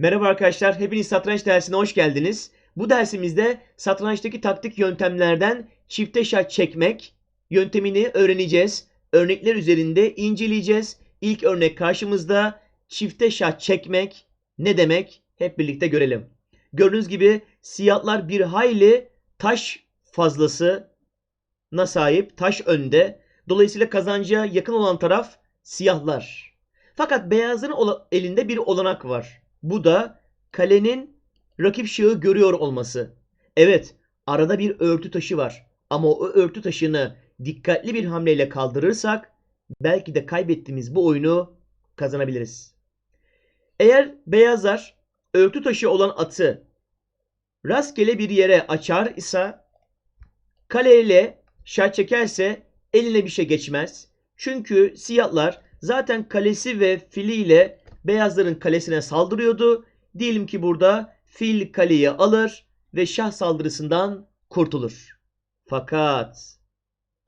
Merhaba arkadaşlar, hepiniz satranç dersine hoş geldiniz. Bu dersimizde satrançtaki taktik yöntemlerden çifte şah çekmek yöntemini öğreneceğiz. Örnekler üzerinde inceleyeceğiz. İlk örnek karşımızda çifte şah çekmek ne demek? Hep birlikte görelim. Gördüğünüz gibi siyahlar bir hayli taş fazlasına sahip, taş önde. Dolayısıyla kazanca yakın olan taraf siyahlar. Fakat beyazların ola- elinde bir olanak var. Bu da kalenin rakip şahı görüyor olması. Evet, arada bir örtü taşı var. Ama o örtü taşını dikkatli bir hamleyle kaldırırsak belki de kaybettiğimiz bu oyunu kazanabiliriz. Eğer beyazlar örtü taşı olan atı rastgele bir yere açar ise kaleyle şah çekerse eline bir şey geçmez. Çünkü siyahlar zaten kalesi ve filiyle beyazların kalesine saldırıyordu. Diyelim ki burada fil kaleyi alır ve şah saldırısından kurtulur. Fakat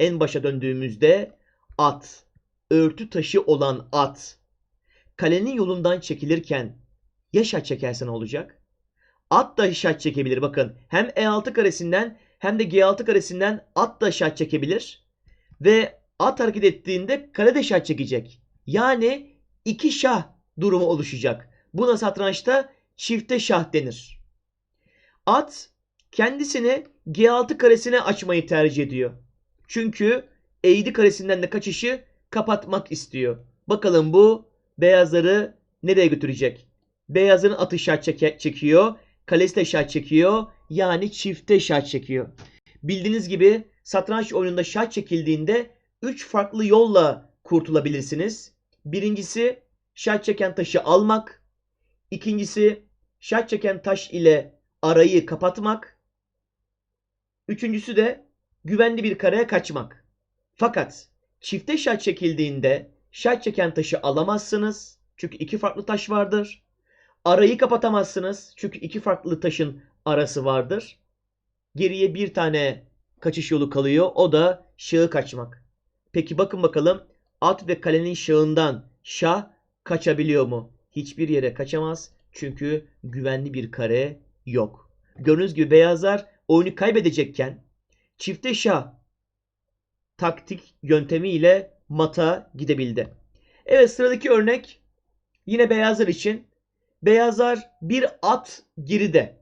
en başa döndüğümüzde at, örtü taşı olan at, kalenin yolundan çekilirken ya şah çekerse ne olacak? At da şah çekebilir bakın. Hem E6 karesinden hem de G6 karesinden at da şah çekebilir. Ve at hareket ettiğinde kale de şah çekecek. Yani iki şah durumu oluşacak. Buna satrançta çifte şah denir. At kendisini G6 karesine açmayı tercih ediyor. Çünkü eğdi karesinden de kaçışı kapatmak istiyor. Bakalım bu beyazları nereye götürecek? Beyazın atı şah çeke- çekiyor. Kalesi de şah çekiyor. Yani çifte şah çekiyor. Bildiğiniz gibi satranç oyununda şah çekildiğinde 3 farklı yolla kurtulabilirsiniz. Birincisi şah çeken taşı almak. İkincisi şah çeken taş ile arayı kapatmak. Üçüncüsü de güvenli bir kareye kaçmak. Fakat çifte şah çekildiğinde şah çeken taşı alamazsınız. Çünkü iki farklı taş vardır. Arayı kapatamazsınız. Çünkü iki farklı taşın arası vardır. Geriye bir tane kaçış yolu kalıyor. O da şahı kaçmak. Peki bakın bakalım at ve kalenin şahından şah kaçabiliyor mu? Hiçbir yere kaçamaz. Çünkü güvenli bir kare yok. Gördüğünüz gibi beyazlar oyunu kaybedecekken çifte şah taktik yöntemiyle mata gidebildi. Evet sıradaki örnek yine beyazlar için. Beyazlar bir at geride.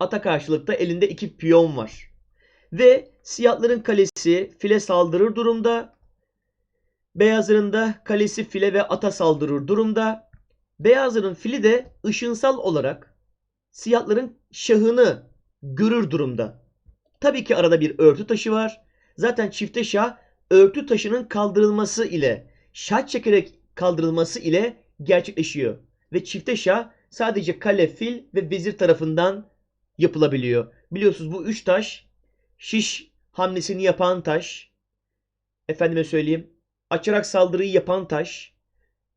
Ata karşılıkta elinde iki piyon var. Ve siyahların kalesi file saldırır durumda. Beyazların da kalesi file ve ata saldırır durumda. Beyazların fili de ışınsal olarak siyahların şahını görür durumda. Tabii ki arada bir örtü taşı var. Zaten çifte şah örtü taşının kaldırılması ile şah çekerek kaldırılması ile gerçekleşiyor. Ve çifte şah sadece kale, fil ve vezir tarafından yapılabiliyor. Biliyorsunuz bu üç taş şiş hamlesini yapan taş. Efendime söyleyeyim. Açarak saldırıyı yapan taş.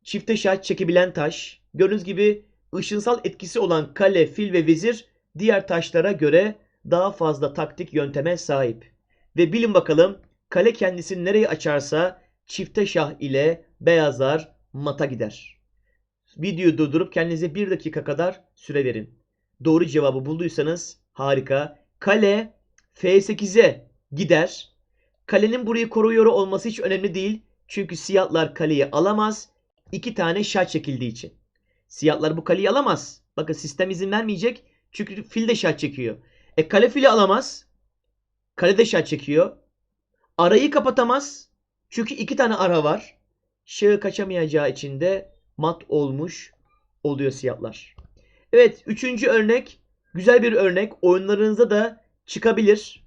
Çifte şah çekebilen taş. Gördüğünüz gibi ışınsal etkisi olan kale, fil ve vezir diğer taşlara göre daha fazla taktik yönteme sahip. Ve bilin bakalım kale kendisini nereye açarsa çifte şah ile beyazlar mata gider. Videoyu durdurup kendinize bir dakika kadar süre verin. Doğru cevabı bulduysanız harika. Kale F8'e gider. Kalenin burayı koruyor olması hiç önemli değil. Çünkü siyahlar kaleyi alamaz. İki tane şah çekildiği için. Siyahlar bu kaleyi alamaz. Bakın sistem izin vermeyecek. Çünkü fil de şah çekiyor. E kale fili alamaz. Kale de şah çekiyor. Arayı kapatamaz. Çünkü iki tane ara var. Şahı kaçamayacağı için de mat olmuş oluyor siyahlar. Evet üçüncü örnek. Güzel bir örnek. Oyunlarınızda da çıkabilir.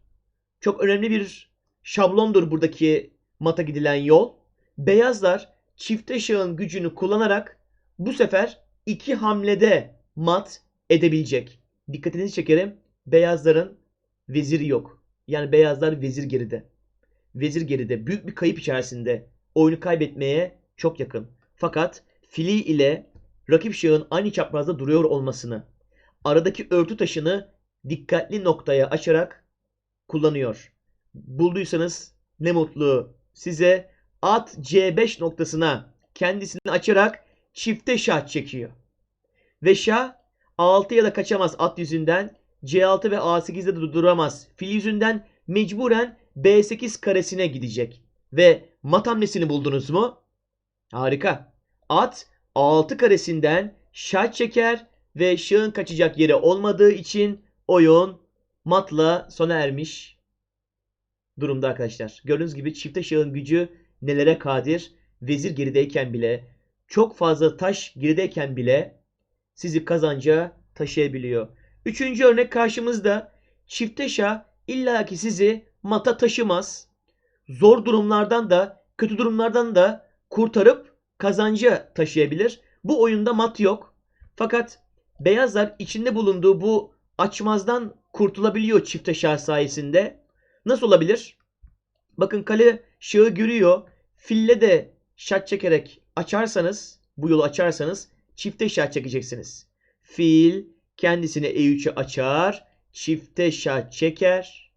Çok önemli bir şablondur buradaki mata gidilen yol. Beyazlar çifte şahın gücünü kullanarak bu sefer iki hamlede mat edebilecek. Dikkatinizi çekerim. Beyazların veziri yok. Yani beyazlar vezir geride. Vezir geride. Büyük bir kayıp içerisinde. Oyunu kaybetmeye çok yakın. Fakat fili ile rakip şahın aynı çaprazda duruyor olmasını, aradaki örtü taşını dikkatli noktaya açarak kullanıyor. Bulduysanız ne mutlu size at C5 noktasına kendisini açarak çifte şah çekiyor. Ve şah A6 da kaçamaz at yüzünden. C6 ve A8'de de duramaz. Fil yüzünden mecburen B8 karesine gidecek. Ve mat hamlesini buldunuz mu? Harika. At A6 karesinden şah çeker ve şahın kaçacak yeri olmadığı için oyun matla sona ermiş durumda arkadaşlar. Gördüğünüz gibi çifte şahın gücü nelere kadir? Vezir gerideyken bile, çok fazla taş gerideyken bile sizi kazanca taşıyabiliyor. Üçüncü örnek karşımızda. Çifte şah illaki sizi mata taşımaz. Zor durumlardan da, kötü durumlardan da kurtarıp kazanca taşıyabilir. Bu oyunda mat yok. Fakat beyazlar içinde bulunduğu bu açmazdan kurtulabiliyor çifte şah sayesinde. Nasıl olabilir? Bakın kale şahı görüyor. Fille de şah çekerek açarsanız, bu yolu açarsanız çifte şah çekeceksiniz. Fil kendisini E3'e açar, çifte şah çeker.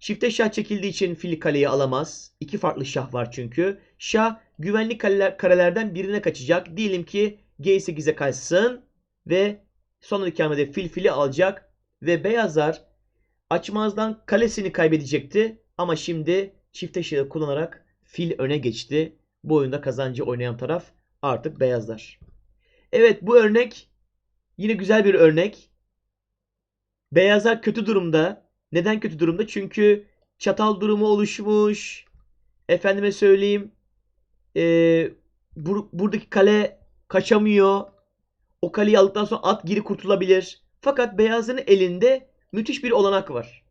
Çifte şah çekildiği için fil kaleyi alamaz. İki farklı şah var çünkü. Şah güvenli kaleler, karelerden birine kaçacak. Diyelim ki G8'e kaçsın ve sonraki hamlede fil fili alacak ve beyazlar açmazdan kalesini kaybedecekti ama şimdi çifte şahı kullanarak fil öne geçti. Bu oyunda kazancı oynayan taraf artık beyazlar. Evet bu örnek yine güzel bir örnek. Beyazlar kötü durumda. Neden kötü durumda? Çünkü çatal durumu oluşmuş. Efendime söyleyeyim. Ee, bur- buradaki kale kaçamıyor. O kaleyi aldıktan sonra at geri kurtulabilir. Fakat beyazların elinde müthiş bir olanak var.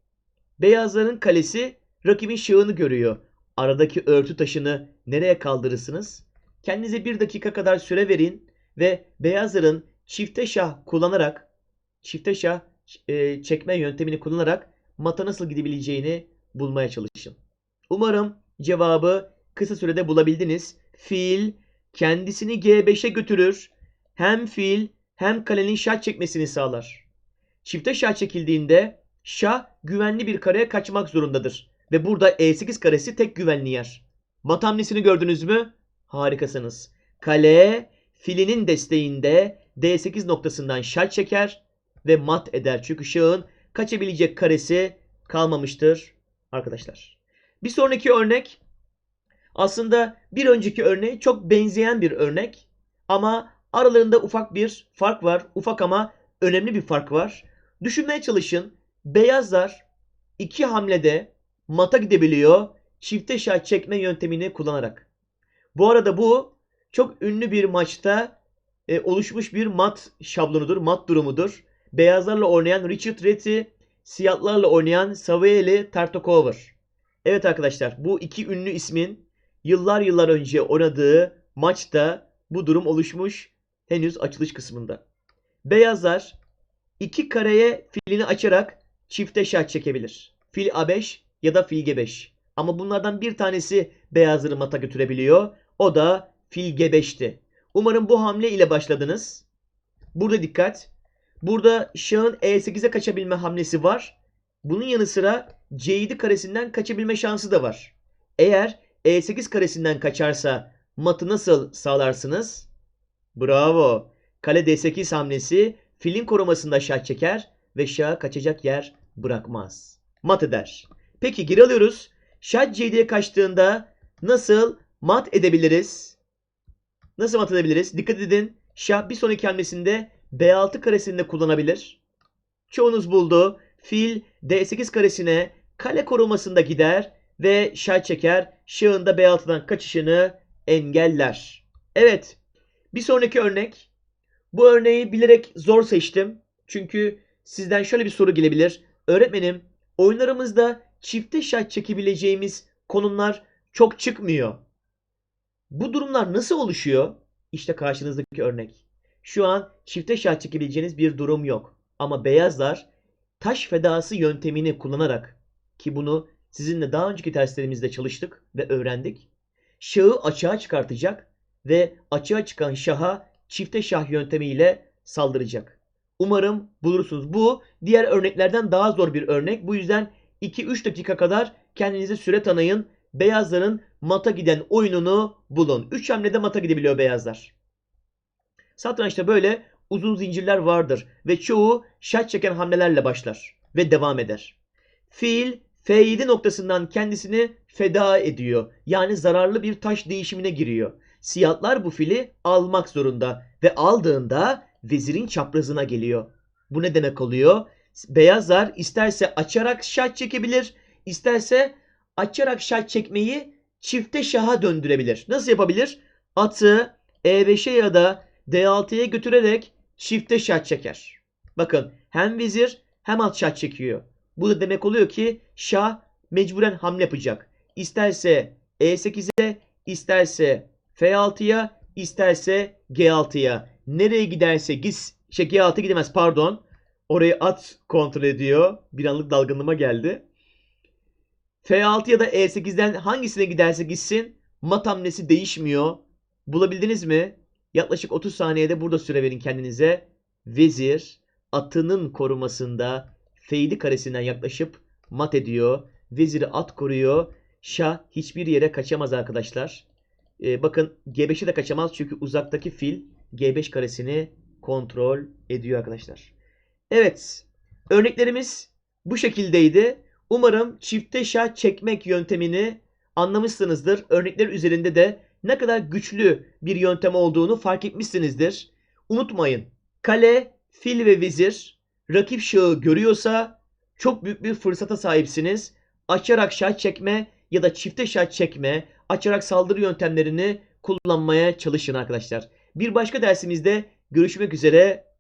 Beyazların kalesi rakibin şahını görüyor. Aradaki örtü taşını nereye kaldırırsınız? Kendinize bir dakika kadar süre verin ve beyazların çifte şah kullanarak çifte şah e, çekme yöntemini kullanarak mata nasıl gidebileceğini bulmaya çalışın. Umarım cevabı kısa sürede bulabildiniz. Fil kendisini G5'e götürür. Hem fil hem kalenin şah çekmesini sağlar. Çifte şah çekildiğinde şah güvenli bir kareye kaçmak zorundadır. Ve burada E8 karesi tek güvenli yer. Mat hamlesini gördünüz mü? Harikasınız. Kale filinin desteğinde D8 noktasından şah çeker ve mat eder. Çünkü şahın kaçabilecek karesi kalmamıştır arkadaşlar. Bir sonraki örnek aslında bir önceki örneğe çok benzeyen bir örnek ama aralarında ufak bir fark var. Ufak ama önemli bir fark var. Düşünmeye çalışın. Beyazlar iki hamlede mata gidebiliyor çifte şah çekme yöntemini kullanarak. Bu arada bu çok ünlü bir maçta e, oluşmuş bir mat şablonudur, mat durumudur. Beyazlarla oynayan Richard Reti, siyahlarla oynayan Samuel Tartakover. Evet arkadaşlar bu iki ünlü ismin yıllar yıllar önce oynadığı maçta bu durum oluşmuş henüz açılış kısmında. Beyazlar iki kareye filini açarak çifte şah çekebilir. Fil A5 ya da fil G5. Ama bunlardan bir tanesi beyazları mata götürebiliyor. O da fil G5'ti. Umarım bu hamle ile başladınız. Burada dikkat. Burada şahın E8'e kaçabilme hamlesi var. Bunun yanı sıra C7 karesinden kaçabilme şansı da var. Eğer E8 karesinden kaçarsa matı nasıl sağlarsınız? Bravo. Kale D8 hamlesi filin korumasında şah çeker ve şaha kaçacak yer bırakmaz. Mat eder. Peki geri alıyoruz. Şah C7'ye kaçtığında nasıl mat edebiliriz? Nasıl mat edebiliriz? Dikkat edin. Şah bir sonraki hamlesinde B6 karesinde kullanabilir. Çoğunuz buldu. Fil D8 karesine kale korumasında gider ve şah çeker. Şahın da B6'dan kaçışını engeller. Evet. Bir sonraki örnek. Bu örneği bilerek zor seçtim. Çünkü sizden şöyle bir soru gelebilir. Öğretmenim, oyunlarımızda çifte şah çekebileceğimiz konumlar çok çıkmıyor. Bu durumlar nasıl oluşuyor? İşte karşınızdaki örnek. Şu an çifte şah çekebileceğiniz bir durum yok. Ama beyazlar taş fedası yöntemini kullanarak ki bunu sizinle daha önceki derslerimizde çalıştık ve öğrendik. Şahı açığa çıkartacak ve açığa çıkan şaha çifte şah yöntemiyle saldıracak. Umarım bulursunuz. Bu diğer örneklerden daha zor bir örnek. Bu yüzden 2-3 dakika kadar kendinize süre tanıyın. Beyazların mata giden oyununu bulun. 3 hamlede mata gidebiliyor beyazlar. Satrançta böyle uzun zincirler vardır ve çoğu şaç çeken hamlelerle başlar ve devam eder. Fiil F7 noktasından kendisini feda ediyor. Yani zararlı bir taş değişimine giriyor. Siyahlar bu fili almak zorunda ve aldığında vezirin çaprazına geliyor. Bu ne demek oluyor? Beyazlar isterse açarak şaç çekebilir, isterse açarak şaç çekmeyi çifte şaha döndürebilir. Nasıl yapabilir? Atı E5'e ya da D6'ya götürerek çifte şaç çeker. Bakın hem vezir hem at şaç çekiyor. Bu da demek oluyor ki şah mecburen hamle yapacak. İsterse E8'e, isterse F6'ya, isterse G6'ya. Nereye giderse git, şey G6 gidemez pardon. Orayı at kontrol ediyor. Bir anlık dalgınlığıma geldi. F6 ya da E8'den hangisine giderse gitsin mat hamlesi değişmiyor. Bulabildiniz mi? Yaklaşık 30 saniyede burada süre verin kendinize. Vezir atının korumasında F7 karesinden yaklaşıp mat ediyor. Veziri at koruyor. Şah hiçbir yere kaçamaz arkadaşlar. Ee, bakın G5'e de kaçamaz çünkü uzaktaki fil G5 karesini kontrol ediyor arkadaşlar. Evet. Örneklerimiz bu şekildeydi. Umarım çifte şah çekmek yöntemini anlamışsınızdır. Örnekler üzerinde de ne kadar güçlü bir yöntem olduğunu fark etmişsinizdir. Unutmayın. Kale, fil ve vezir rakip şahı görüyorsa çok büyük bir fırsata sahipsiniz. Açarak şah çekme ya da çifte şah çekme, açarak saldırı yöntemlerini kullanmaya çalışın arkadaşlar. Bir başka dersimizde görüşmek üzere.